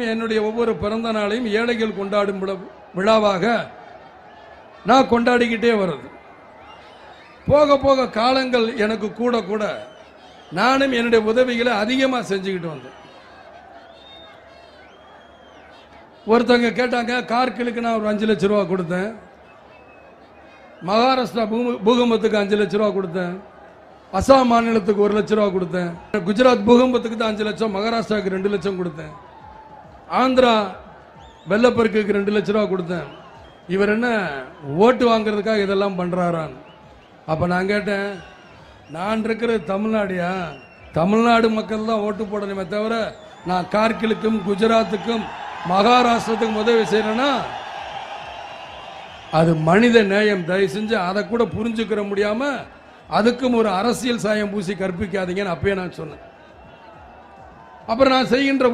என்னுடைய ஒவ்வொரு பிறந்த நாளையும் ஏழைகள் கொண்டாடும் விழா- விழாவாக நான் கொண்டாடிக்கிட்டே வருது போக போக காலங்கள் எனக்கு கூட கூட நானும் என்னுடைய உதவிகளை அதிகமாக செஞ்சுக்கிட்டு வந்தேன். ஒருத்தவங்க கேட்டாங்க கார்கிலுக்கு நான் ஒரு அஞ்சு லட்ச ரூபா கொடுத்தேன். மகாராஷ்டிரா பூமி- பூகம்பத்துக்கு அஞ்சு லட்ச ரூபா கொடுத்தேன். அசாம் மாநிலத்துக்கு ஒரு லட்ச ரூபா கொடுத்தேன். குஜராத் பூகம்பத்துக்கு தான் அஞ்சு லட்சம் மகாராஷ்டிராவுக்கு ரெண்டு லட்சம் கொடுத்தேன். ஆந்திரா வெள்ளப்பெருக்குக்கு ரெண்டு லட்ச ரூபா கொடுத்தேன். இவர் என்ன ஓட்டு வாங்குறதுக்காக இதெல்லாம் பண்ணுறாரான் அப்போ நான் கேட்டேன் நான் இருக்கிற தமிழ்நாடியா? தமிழ்நாடு மக்கள் தான் ஓட்டு போடணுமே தவிர நான் கார்கிலுக்கும் குஜராத்துக்கும் மகாராஷ்டிரத்துக்கும் உதவி செய்யறேன்னா அது மனித நேயம். தயவு செஞ்சு அதை கூட புரிஞ்சுக்கிற முடியாம அதுக்கும் ஒரு அரசியல் சாயம் பூசி கற்பிக்காதீங்கன்னு அப்பயே நான் சொன்னேன். அப்புறம் நான் செய்கின்ற